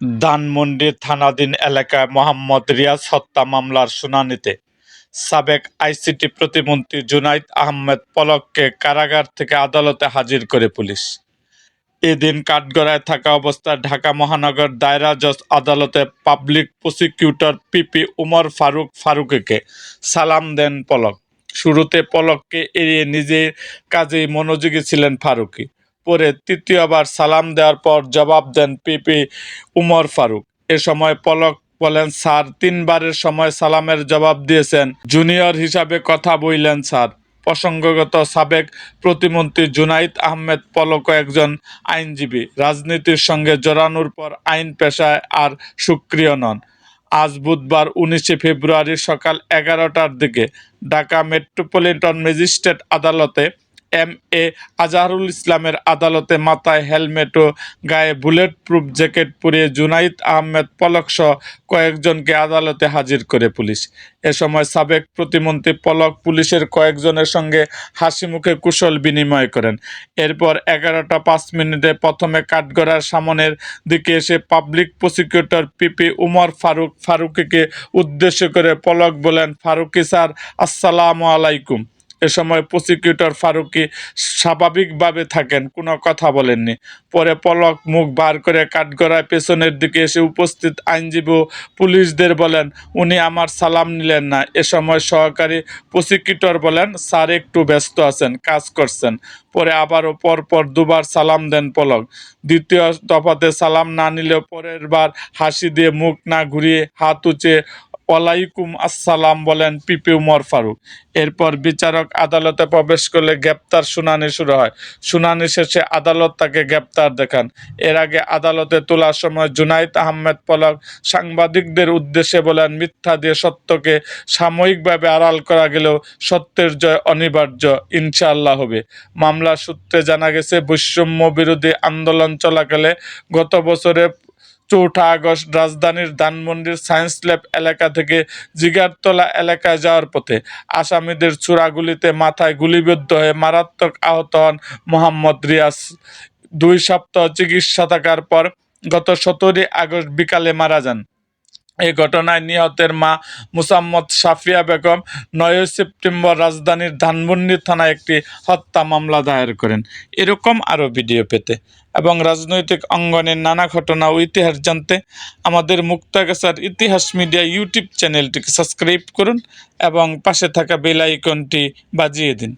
ধানমন্ডি থানাধীন এলাকায় মোহাম্মদ রিয়াজ হত্যা মামলার শুনানিতে সাবেক আইসিটি প্রতিমন্ত্রী জুনাইদ আহমেদ পলককে কারাগার থেকে আদালতে হাজির করে পুলিশ। এদিন কাঠগড়ায় থাকা অবস্থায় ঢাকা মহানগর দায়রা জজ আদালতে public prosecutor PP Umar Faruk ফারুককে সালাম দেন পলক। শুরুতে পলককে এড়িয়ে নিজের কাজেই মনোযোগী ছিলেন ফারুকি পরে তৃতীয়বার সালাম দেওয়ার পর জবাব দেন পিপি উমর ফারুক। এ সময় পলক বলেন, স্যার, তিনবারের সময় সালামের জবাব দিয়েছেন। জুনিয়র হিসাবে কথা বললেন স্যার। প্রসঙ্গগত সাবেক প্রতিমন্ত্রী জুনাইদ আহমেদ পলক একজন আইনজীবী। রাজনীতির সঙ্গে জড়ানোর পর আইন পেশায় আর সক্রিয় নন। আজ বুধবার উনিশে ফেব্রুয়ারি সকাল এগারোটার দিকে ঢাকা মেট্রোপলিটন ম্যাজিস্ট্রেট আদালতে এম এ আজহারুল ইসলামের আদালতে মাথায় হেলমেট ও গায়ে বুলেট প্রুফ জ্যাকেট পরিয়ে জুনাইদ আহমেদ পলক সহ কয়েকজনকে আদালতে হাজির করে পুলিশ। এ সময় সাবেক প্রতিমন্ত্রী পলক পুলিশের কয়েকজনের সঙ্গে হাসি মুখে কুশল বিনিময় করেন। এরপর এগারোটা পাঁচ মিনিটে প্রথমে কাঠগড়ার সামনের দিকে এসে public prosecutor PP Umar Faruk ফারুকিকে উদ্দেশ্য করে পলক বলেন, ফারুকি স্যার, আসসালামু আলাইকুম। এ সময় প্রসিকিউটর ফারুকি স্বাভাবিকভাবে থাকেন, কোনো কথা বলেননি। পরে পলক মুখ বার করে কাঠগড়ায় পেছনের দিকে এসে উপস্থিত আইনজীবী ও পুলিশদের বলেন, উনি আমার সালাম নিলেন না। এ সময় সহকারী প্রসিকিউটর বলেন, স্যার একটু ব্যস্ত আছেন, কাজ করছেন। পরে আবারও পরপর দুবার সালাম দেন পলক। দ্বিতীয় দফাতে সালাম না নিলেও পরের বার হাসি দিয়ে মুখ না ঘুরিয়ে হাত উঁচে ওয়ালাইকুম আসসালাম বলেন পিপি উমর ফারুক। এরপর বিচারক আদালতে প্রবেশ করলে গ্রেপ্তার শুনানি শুরু হয়। শুনানি শেষে আদালত তাকে গ্রেপ্তার দেখান। এর আগে আদালতে তোলার সময় জুনাইদ আহমেদ পলক সাংবাদিকদের উদ্দেশ্যে বলেন, মিথ্যা দিয়ে সত্যকে সাময়িকভাবে আড়াল করা গেলেও সত্যের জয় অনিবার্য, ইনশাআল্লাহ হবে। মামলা সূত্রে জানা গেছে, বৈষম্য বিরোধী আন্দোলন চলাকালে গত বছরে চৌঠা আগস্ট রাজধানীর ধানমন্ডির সায়েন্স ল্যাব এলাকা থেকে জিগারতলা এলাকায় যাওয়ার পথে আসামিদের চূড়াগুলিতে মাথায় গুলিবিদ্ধ হয়ে মারাত্মক আহত হন মোহাম্মদ রিয়াজ। দুই সপ্তাহ চিকিৎসা থাকার পর গত সতেরোই আগস্ট বিকালে মারা যান। এই ঘটনায় নিহতের মা মুসাম্মদ সাফিয়া বেগম নয় সেপ্টেম্বর রাজধানীর ধানমন্ডি থানায় একটি হত্যা মামলা দায়ের করেন। এরকম আরও ভিডিও পেতে এবং রাজনৈতিক অঙ্গনের নানা ঘটনা ও ইতিহাস জানতে আমাদের মুক্তাগাছার ইতিহাস মিডিয়া ইউটিউব চ্যানেলটিকে সাবস্ক্রাইব করুন এবং পাশে থাকা বেল আইকনটি বাজিয়ে দিন।